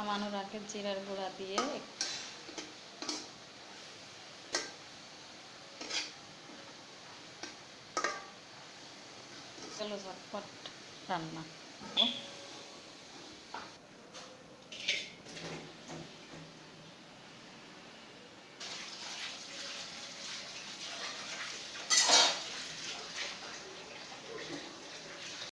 নামানোর আগে জিরার গুঁড়া দিয়ে চলো ঝটপট রান্না